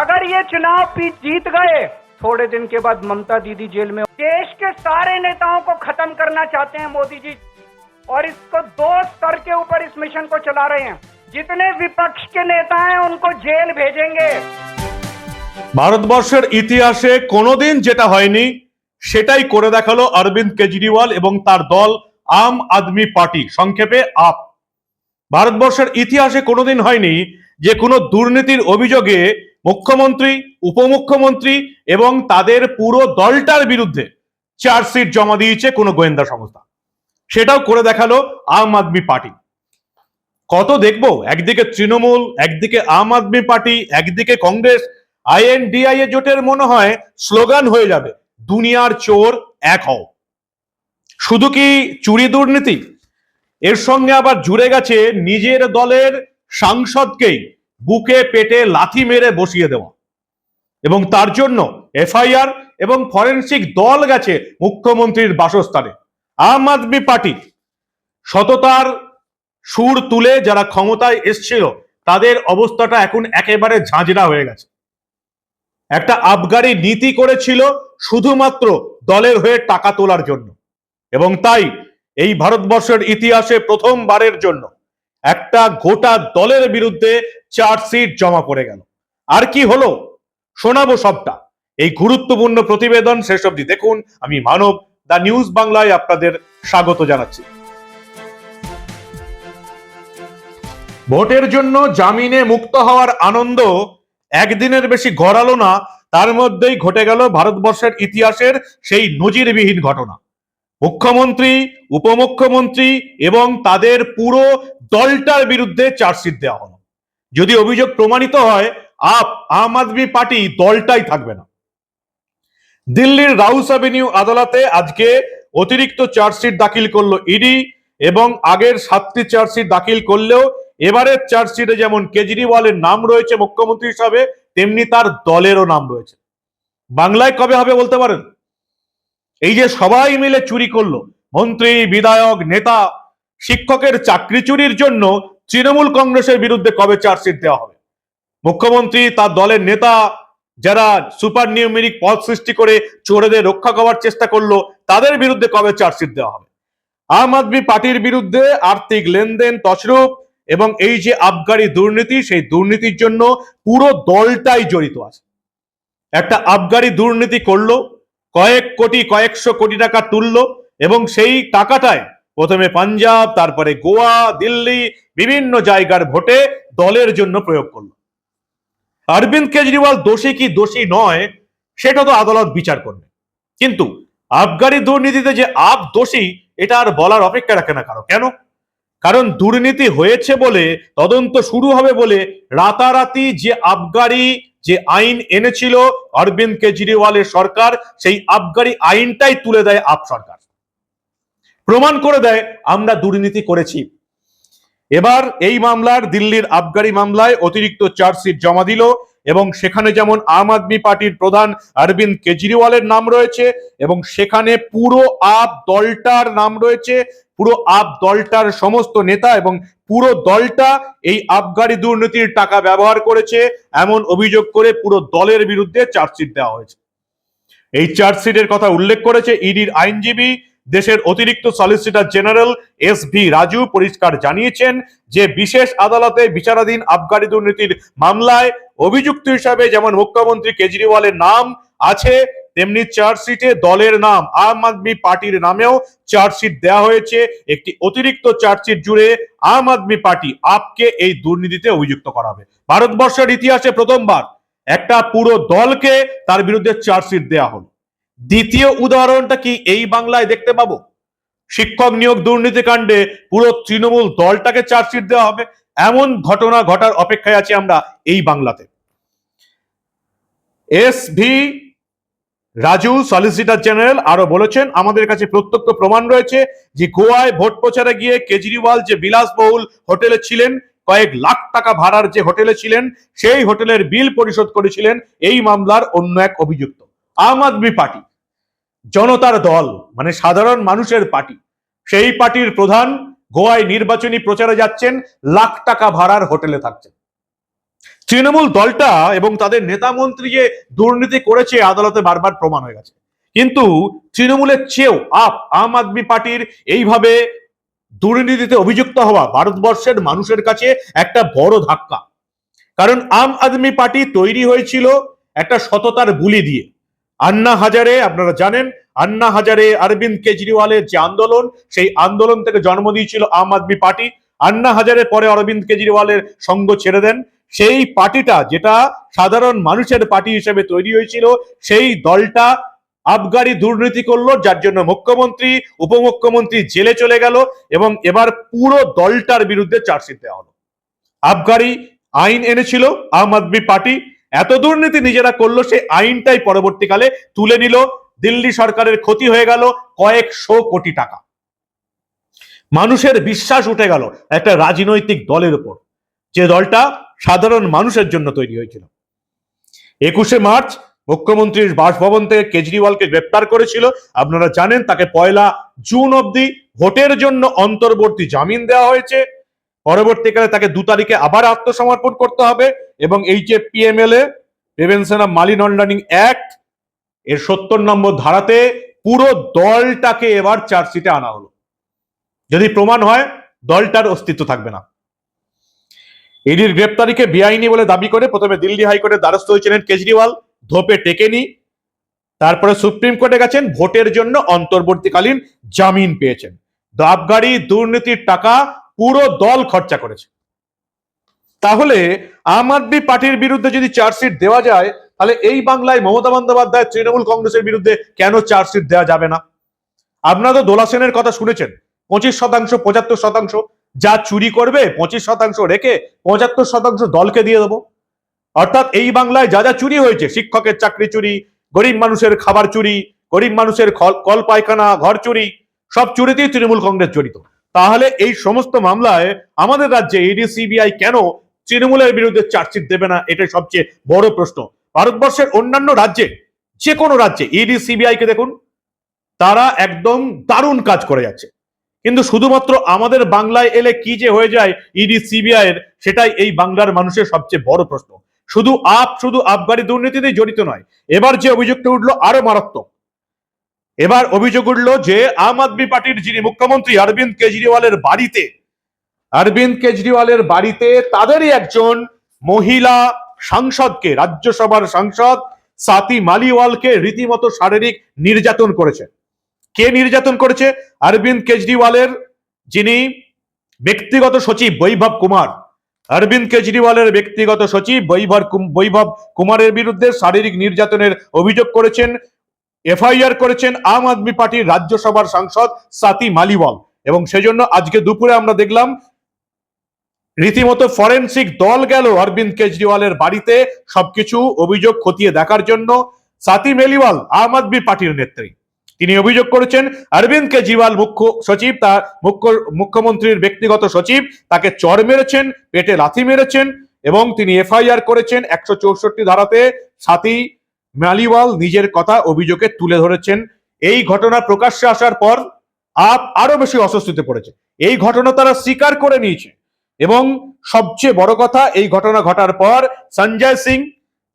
अगर ये चुनाव पीट जीत गए थोड़े दिन के बाद ममता दीदी जेल में देश के सारे नेताओं को खत्म करना चाहते हैं मोदी जी और इसको दो स्तर के ऊपर इस मिशन को चला रहे हैं जितने विपक्ष के नेता हैं उनको जेल भेजेंगे ভারতবর্ষের ইতিহাসে কোনোদিন যেটা হয়নি সেটাই করে দেখালো অরবিন্দ কেজরিওয়াল এবং তার দল আম আদমি পার্টি সংক্ষেপে আপ ভারতবর্ষের ইতিহাসে কোনোদিন হয়নি যে কোনো দুর্নীতির অভিযোগে মুখ্যমন্ত্রী, উপমুখ্যমন্ত্রী এবং তাদের পুরো দলটার বিরুদ্ধে চার্জশিট জমা দিয়েছে কোনো গোয়েন্দা সংস্থা। সেটাও করে দেখাল আম আদমি পার্টি। কত দেখব? একদিকে তৃণমূল, একদিকে আম আদমি পার্টি, একদিকে কংগ্রেস। আইএনডিআই এ জোটের মনে হয় স্লোগান হয়ে যাবে, দুনিয়ার চোর এক হও। শুধু কি চুরি দুর্নীতি? এর সঙ্গে আবার জুড়ে গেছে নিজের দলের সাংসদকেই। বুকে, পেটে লাথি মেরে বসিয়ে দেওয়া। এবং তার জন্য এফআইআর এবং ফরেনসিক দল গেছে মুখ্যমন্ত্রীর বাসস্থানে। আম আদমি পার্টি সততার সুর তুলে যারা ক্ষমতায় এসছিল, তাদের অবস্থাটা এখন একেবারে ঝাঁঝরা হয়ে গেছে। একটা আবগারি নীতি করেছিল শুধুমাত্র দলের হয়ে টাকা তোলার জন্য। এবং তাই এই ভারতবর্ষের ইতিহাসে প্রথমবারের জন্য একটা গোটা দলের বিরুদ্ধে চার্জশিট জমা পড়ে গেল। আর কি হলো? শোনাবো সবটা। এই গুরুত্বপূর্ণ প্রতিবেদন শেষ অবধি দেখুন। আমি মানব দা নিউজ বাংলায় আপনাদের স্বাগত জানাচ্ছি। ভোটের জন্য জামিনে মুক্ত হওয়ার আনন্দ একদিনের বেশি গড়ালো না, তার মধ্যেই ঘটে গেল ভারতবর্ষের ইতিহাসের সেই নজিরবিহীন ঘটনা। মুখ্যমন্ত্রী, উপমুখ্যমন্ত্রী এবং তাদের পুরো দলটার বিরুদ্ধে চার্জশিট দেওয়া হলো। যদি অভিযোগ প্রমাণিত হয়, আপ, আম আদমি পার্টি দলটাই থাকবে না। দিল্লির রাউস অ্যাভিনিউ আদালতে আজকে অতিরিক্ত চার্জশিট দাখিল করল ইডি এবং আগের সাতটি চার্জশিট দাখিল করলেও এবারের চার্জশিটে যেমন কেজরিওয়ালের নাম রয়েছে মুখ্যমন্ত্রী হিসাবে, তেমনি তার দলেরও নাম রয়েছে। বাংলায় কবে হবে বলতে পারেন? এই যে সবাই মিলে চুরি করল, মন্ত্রী, বিধায়ক, নেতা, শিক্ষকের চাকরি চুরির জন্য তৃণমূল কংগ্রেসের বিরুদ্ধে কবে চার্জশিট দেওয়া হবে? মুখ্যমন্ত্রী, তার দলের নেতা, যারা সুপার নিউমেরিক পদ সৃষ্টি করে চোরেদের রক্ষা করার চেষ্টা করল, তাদের বিরুদ্ধে কবে চার্জশিট দেওয়া হবে? আম আদমি পার্টির বিরুদ্ধে আর্থিক লেনদেন তছরূপ এবং এই যে আবগারি দুর্নীতি, সেই দুর্নীতির জন্য পুরো দলটাই জড়িত আছে। একটা আবগারি দুর্নীতি করল কয়েক কোটি, কয়েকশো কোটি টাকা তুললো এবং সেই টাকাটায় প্রথমে পাঞ্জাব, তারপরে গোয়া, দিল্লি, বিভিন্ন জায়গার ভোটে দলের জন্য প্রয়োগ করল। অরবিন্দ কেজরিওয়াল দোষী কি দোষী নয়, সেটা তো আদালত বিচার করবে। কিন্তু আবগারি দুর্নীতিতে যে আপ দোষী, এটা আর বলার অপেক্ষা রাখে না কারও। কেন? কারণ দুর্নীতি হয়েছে বলে তদন্ত শুরু হবে বলে রাতারাতি যে আবগারি, যে আইন এনেছিল অরবিন্দ কেজরিওয়ালের সরকার, সেই আবগারি আইনটাই তুলে দেয় আপ সরকার। প্রমাণ করে দেয়, আমরা দুর্নীতি করেছি। এবার এই মামলার, দিল্লির আবগারি মামলায় অতিরিক্ত চার্জশিট জমা দিল এবং সেখানে যেমন আম আদমি পার্টির প্রধান অরবিন্দ কেজরিওয়ালের নাম রয়েছে এবং সেখানে পুরো আপ দলটার নাম রয়েছে পুরো আপ দলটার সমস্ত নেতা এবং পুরো দলটা এই আবগারি দুর্নীতির টাকা ব্যবহার করেছে, এমন অভিযোগ করে পুরো দলের বিরুদ্ধে চার্জশিট দেওয়া হয়েছে। এই চার্জশিটের কথা উল্লেখ করেছে ইডির আইনজীবী, দেশের অতিরিক্ত solicitor general S V Raju পরিষ্কার জানিয়েছেন যে বিশেষ আদালতে বিচারাধীন আবগারি দুর্নীতির মামলায় অভিযুক্ত হিসাবে যেমন মুখ্যমন্ত্রী কেজরিওয়ালের নাম আছে তেমনি চার্জশিটে দলের নাম, আম আদমি পার্টির নামেও চার্জশিট দেওয়া হয়েছে। একটি অতিরিক্ত চার্জশিট জুড়ে আম আদমি পার্টি আপকে এই দুর্নীতিতে অভিযুক্ত করা হবে ভারতবর্ষের ইতিহাসে প্রথমবার একটা পুরো দলকে তার বিরুদ্ধে চার্জশিট দেওয়া হলো। দ্বিতীয় উদাহরণটা কি এই বাংলায় দেখতে পাবো? শিক্ষক নিয়োগ দুর্নীতি কাণ্ডে পুরো তৃণমূল দলটাকে চার্জশিট দেওয়া হবে। এমন ঘটনা ঘটার অপেক্ষায় আছি আমরা এই বাংলাতে। S V Raju solicitor general আরও বলেছেন, আমাদের কাছে প্রত্যক্ষ প্রমাণ রয়েছে যে গোয়ায় ভোট প্রচারে গিয়ে কেজরিওয়াল যে বিলাসবহুল হোটেলে ছিলেন, কয়েক লাখ টাকা ভাড়ার যে হোটেলে ছিলেন, সেই হোটেলের বিল পরিশোধ করেছিলেন, এই মামলার অন্য এক অভিযুক্ত। আম আদমি পার্টি, জনতার দল মানে সাধারণ মানুষের পার্টি, সেই পার্টির প্রধান গোয়ায় নির্বাচনী প্রচারে যাচ্ছেন, লাখ টাকা ভাড়ার হোটেলে থাকছেন। তৃণমূল দলটা এবং তাদের নেতা মন্ত্রী যে দুর্নীতি করেছে, আদালতে বারবার প্রমাণ হয়ে গেছে। কিন্তু তৃণমূলের চেয়েও আপ, আম আদমি পার্টির এইভাবে দুর্নীতিতে অভিযুক্ত হওয়া ভারতবর্ষের মানুষের কাছে একটা বড় ধাক্কা। কারণ আম আদমি পার্টি তৈরি হয়েছিল একটা সততার বুলি দিয়ে। আন্না হাজারে, আপনারা জানেন, আন্না হাজারে, অরবিন্দ কেজরিওয়ালের যে আন্দোলন, সেই আন্দোলন থেকে জন্ম দিয়েছিল আম আদমি পার্টি। আন্না হাজারে পরে অরবিন্দ কেজরিওয়ালের সঙ্গ ছেড়ে দেন। সেই পার্টিটা যেটা সাধারণ মানুষের পার্টি হিসেবে তৈরি হয়েছিল, সেই দলটা আবগারি দুর্নীতি করল, যার জন্য মুখ্যমন্ত্রী, উপমুখ্যমন্ত্রী জেলে চলে গেল এবং এবার পুরো দলটার বিরুদ্ধে চার্জশিট দেওয়া হলো। আবগারি আইন এনেছিল, আম আদমি পার্টি, এত দুর্নীতি নিজেরা করল, সেই আইনটাই পরবর্তীকালে তুলে নিল, দিল্লি সরকারের ক্ষতি হয়ে গেল কয়েকশো কোটি টাকা। মানুষের বিশ্বাস উঠে গেল একটা রাজনৈতিক দলের উপর যে দলটা সাধারণ মানুষের জন্য তৈরি হয়েছিল। একুশে মার্চ মুখ্যমন্ত্রীর বাসভবন থেকে কেজরিওয়ালকে গ্রেপ্তার করেছিল। আপনারা জানেন, তাকে পয়লা জুন অবধি ভোটের জন্য অন্তর্বর্তী জামিন দেওয়া হয়েছে। পরবর্তীকালে তাকে দু তারিখে আবার আত্মসমর্পণ করতে হবে এবং এই যে PMLA prevention of money laundering act এর সত্তর নম্বর ধারাতে পুরো দলটাকে এবার চার্জশিটে আনা হলো। যদি প্রমাণ হয়, দলটার অস্তিত্ব থাকবে না। ইডির গ্রেপ্তারিকে বেআইনি বলে দাবি করে প্রথমে দিল্লি হাইকোর্টের দ্বারস্থ হয়েছিলেন কেজরিওয়াল, ধোপে টেকেনি, তারপরে সুপ্রিম কোর্টে গেছেন, ভোটের জন্য অন্তর্বর্তীকালীন জামিন পেয়েছেন। দাবগাড়ি দুর্নীতির টাকা, পুরো দল খরচা করেছে। তাহলে আম আদমি পার্টির বিরুদ্ধে যদি চার্জশিট দেওয়া যায়, তাহলে এই বাংলায় মমতা বন্দ্যোপাধ্যায় তৃণমূল কংগ্রেসের বিরুদ্ধে কেন চার্জশিট দেওয়া যাবে না? আপনারা তো দোলা সেনের কথা শুনেছেন, পঁচিশ শতাংশ, পঁচাত্তর শতাংশ যা চুরি করবে, পঁচিশ শতাংশ রেখে পঁচাত্তর শতাংশ দলকে দিয়ে দেবো। অর্থাৎ এই বাংলায় যা যা চুরি হয়েছে, শিক্ষকের চাকরি চুরি, গরিব মানুষের খাবার চুরি, গরিব মানুষের কল পায়খানা ঘর চুরি, সব চুরিতেই তৃণমূল কংগ্রেস জড়িত। তাহলে এই সমস্ত মামলায় আমাদের রাজ্যে ইডি সিবিআই কেন তৃণমূলের বিরুদ্ধে চার্জশিট দেবে না? এটাই সবচেয়ে বড় প্রশ্ন। ভারতবর্ষের অন্যান্য রাজ্যে, যে কোনো রাজ্যে ইডি সিবিআই কে দেখুন, তারা একদম দারুণ কাজ করে যাচ্ছে। কিন্তু শুধুমাত্র আমাদের বাংলায় এলে কি যে হয়ে যায়, ইডি, সিবিআই এর, সেটাই এই বাংলার মানুষের সবচেয়ে বড় প্রশ্ন। শুধু আপ, শুধু আবগারি দুর্নীতিতেই জড়িত নয়, এবার যে অভিযোগটা উঠল আরও মারাত্মক। এবার অভিযোগ উঠল যে আম আদমি পার্টির যিনি মুখ্যমন্ত্রী অরবিন্দ কেজরিওয়ালের বাড়িতে, অরবিন্দ কেজরিওয়ালের বাড়িতে তাদেরই একজন মহিলা সাংসদকে, রাজ্যসভার সাংসদ সাতি মালিওয়ালকে রীতিমতো শারীরিক নির্যাতন করেছে। কে নির্যাতন করেছে? অরবিন্দ কেজরিওয়ালের যিনি ব্যক্তিগত সচিব বৈভব কুমার। অরবিন্দ কেজরিওয়ালের ব্যক্তিগত সচিব বৈভব বৈভব কুমারের বিরুদ্ধে শারীরিক নির্যাতনের অভিযোগ করেছেন, এফআইআর করেছেন আম আদমি পার্টির রাজ্যসভার সাংসদ সাতি মালিওয়াল। এবং সেজন্য আজকে দুপুরে আমরা দেখলাম, রীতিমতো ফরেনসিক দল গেল অরবিন্দ কেজরিওয়ালের বাড়িতে সবকিছু অভিযোগ খতিয়ে দেখার জন্য। সাতি মেলিওয়াল, আম আদমি পার্টির নেত্রী। তিনি অভিযোগ করেছেন অরবিন্দ কেজরিওয়াল মুখ্য সচিব তার মুখ্য, মুখ্যমন্ত্রীর ব্যক্তিগত সচিব, তাকে চর মেরেছেন, পেটে লাথি মেরেছেন এবং তিনি এফআইআর করেছেন, একশো চৌষট্টি ধারাতে সাথী মালিওয়াল নিজের কথা অভিযোগে তুলে ধরেছেন। এই ঘটনা প্রকাশ্যে আসার পর আপ আরও বেশি অস্বস্তিতে পড়েছে। এই ঘটনা তারা স্বীকার করে নিয়েছে এবং সবচেয়ে বড় কথা, এই ঘটনা ঘটার পর সঞ্জয় সিং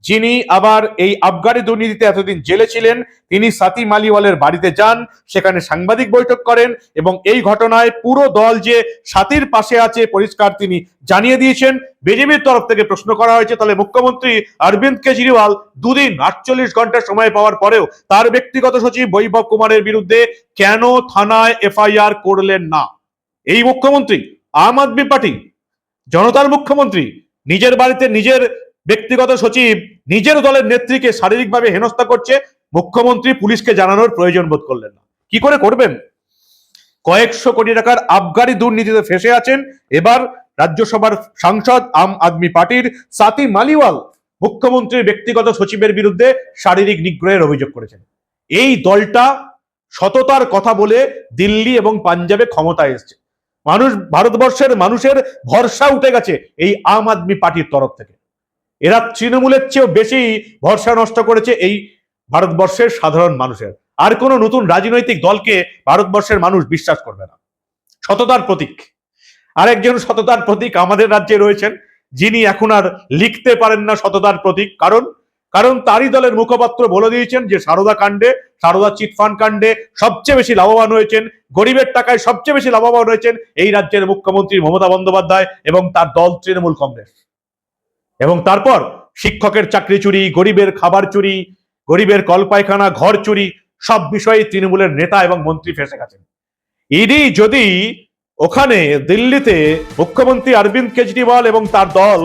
যিনি আবার এই আবগারি দুর্নীতিতে এতদিন জেলে ছিলেন, তিনি সাতি মালিওয়ালের বাড়িতে যান, সেখানে সাংবাদিক বৈঠক করেন এবং এই ঘটনায় পুরো দল যে সাথীর পাশে আছে পরিষ্কার তিনি জানিয়ে দিয়েছেন। বিজেপির তরফ থেকে প্রশ্ন করা হয়েছে, তাহলে মুখ্যমন্ত্রী অরবিন্দ কেজরিওয়াল দুদিন আটচল্লিশ ঘণ্টা সময় পাওয়ার পরেও তার ব্যক্তিগত সচিব বৈভব কুমারের বিরুদ্ধে কেন থানায় এফআইআর করলেন না? এই মুখ্যমন্ত্রী, আম আদমি পার্টি, জনতার মুখ্যমন্ত্রী, নিজের বাড়িতে নিজের ব্যক্তিগত সচিব নিজের দলের নেত্রীকে শারীরিকভাবে হেনস্থা করছে, মুখ্যমন্ত্রী পুলিশকে জানানোর প্রয়োজন বোধ করলেন না। কি করে করবেন? কয়েকশো কোটি টাকার আবগারি দুর্নীতিতে ফেসে আছেন। এবার রাজ্যসভার সাংসদ আম আদমি পার্টির সাতি মালিওয়াল মুখ্যমন্ত্রীর ব্যক্তিগত সচিবের বিরুদ্ধে শারীরিক নিগ্রহের অভিযোগ করেছেন। এই দলটা সততার কথা বলে দিল্লি এবং পাঞ্জাবে ক্ষমতায় এসছে। মানুষ, ভারতবর্ষের মানুষের ভরসা উঠে গেছে এই আম আদমি পার্টির তরফ থেকে। এরা তৃণমূলের চেয়েও বেশি ভরসা নষ্ট করেছে এই ভারতবর্ষের সাধারণ মানুষের। আর কোনো নতুন রাজনৈতিক দলকে ভারতবর্ষের মানুষ বিশ্বাস করবে না। সততার প্রতীক। আরেকজন সততার প্রতীক আমাদের রাজ্যে রয়েছেন, যিনি এখন আর লিখতে পারেন না সততার প্রতীক। কারণ কারণ তারই দলের মুখপাত্র বলে দিয়েছেন যে সারদা কাণ্ডে, সারদা চিটফান্ড কাণ্ডে সবচেয়ে বেশি লাভবান হয়েছেন, গরিবের টাকায় সবচেয়ে বেশি লাভবান হয়েছেন এই রাজ্যের মুখ্যমন্ত্রী মমতা বন্দ্যোপাধ্যায় এবং তার দল তৃণমূল কংগ্রেস। এবং তারপর শিক্ষকের চাকরি চুরি, গরিবের খাবার চুরি, গরিবের কলপায়খানা, ঘর চুরি, সব বিষয়ে তৃণমূলের নেতা এবং মন্ত্রী ফেসে গেছেন। ইডি যদি ওখানে দিল্লিতে মুখ্যমন্ত্রী অরবিন্দ কেজরিওয়াল এবং তার দল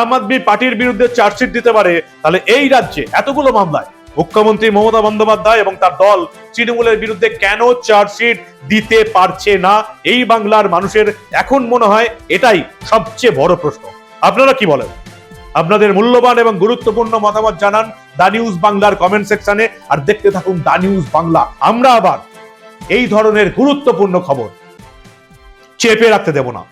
আম আদমি পার্টির বিরুদ্ধে চার্জশিট দিতে পারে, তাহলে এই রাজ্যে এতগুলো মামলায় মুখ্যমন্ত্রী মমতা বন্দ্যোপাধ্যায় এবং তার দল তৃণমূলের বিরুদ্ধে কেন চার্জশিট দিতে পারছে না? এই বাংলার মানুষের এখন মনে হয় এটাই সবচেয়ে বড় প্রশ্ন। আপনারা কি বলেন? আপনাদের মূল্যবান এবং গুরুত্বপূর্ণ মতামত জানান দা নিউজ বাংলার কমেন্ট সেকশনে আর দেখতে থাকুন দা নিউজ বাংলা। আমরা আবার এই ধরনের গুরুত্বপূর্ণ খবর চেপে রাখতে দেব না।